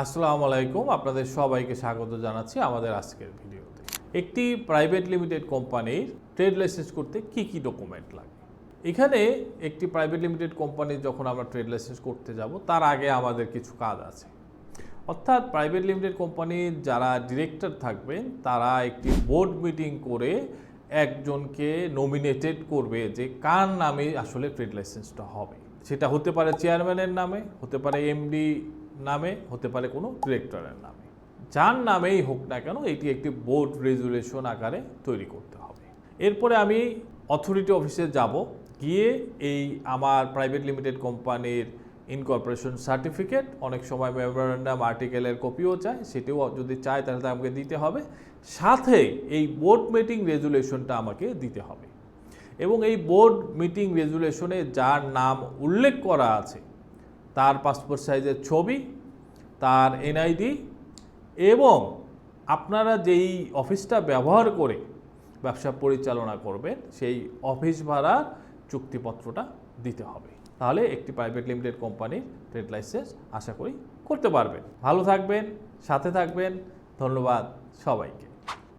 আসসালামু আলাইকুম, আপনাদের সবাইকে স্বাগত জানাচ্ছি আমাদের আজকের ভিডিওতে। একটি প্রাইভেট লিমিটেড কোম্পানির ট্রেড লাইসেন্স করতে কি কি ডকুমেন্ট লাগে? এখানে একটি প্রাইভেট লিমিটেড কোম্পানির যখন আমরা ট্রেড লাইসেন্স করতে যাব, তার আগে আমাদের কিছু কাজ আছে। অর্থাৎ প্রাইভেট লিমিটেড কোম্পানির যারা ডিরেক্টর থাকবেন, তারা একটি বোর্ড মিটিং করে একজনকে নমিনেটেড করবে যে কার নামে আসলে ট্রেড লাইসেন্সটা হবে। সেটা হতে পারে চেয়ারম্যানের নামে, হতে পারে এমডি নামে হতে পারে কোনো ডিরেক্টরের নামে। যার নামেই হোক না কেন এটি একটি বোর্ড রেজুলেশন আকারে তৈরি করতে হবে। এরপরে আমি অথরিটি অফিসে যাব। গিয়ে এই আমার প্রাইভেট লিমিটেড কোম্পানির ইনকর্পোরেশন সার্টিফিকেট অনেক সময় মেমোরেন্ডাম আর্টিকেলের কপিও চায় সেটিও যদি চায় তাহলে আমাকে দিতে হবে। সাথে এই বোর্ড মিটিং রেজুলেশনটা আমাকে দিতে হবে। এবং এই বোর্ড মিটিং রেজুলেশনে যার নাম উল্লেখ করা আছে তার পাসপোর্ট সাইজের ছবি, তার এনআইডি এবং আপনারা যেই অফিসটা ব্যবহার করে ব্যবসা পরিচালনা করবেন, সেই অফিস ভাড়ার চুক্তিপত্রটা দিতে হবে। তাহলে একটি প্রাইভেট লিমিটেড কোম্পানির ট্রেড লাইসেন্স আশা করি করতে পারবেন। ভালো থাকবেন, সাথে থাকবেন। ধন্যবাদ সবাইকে।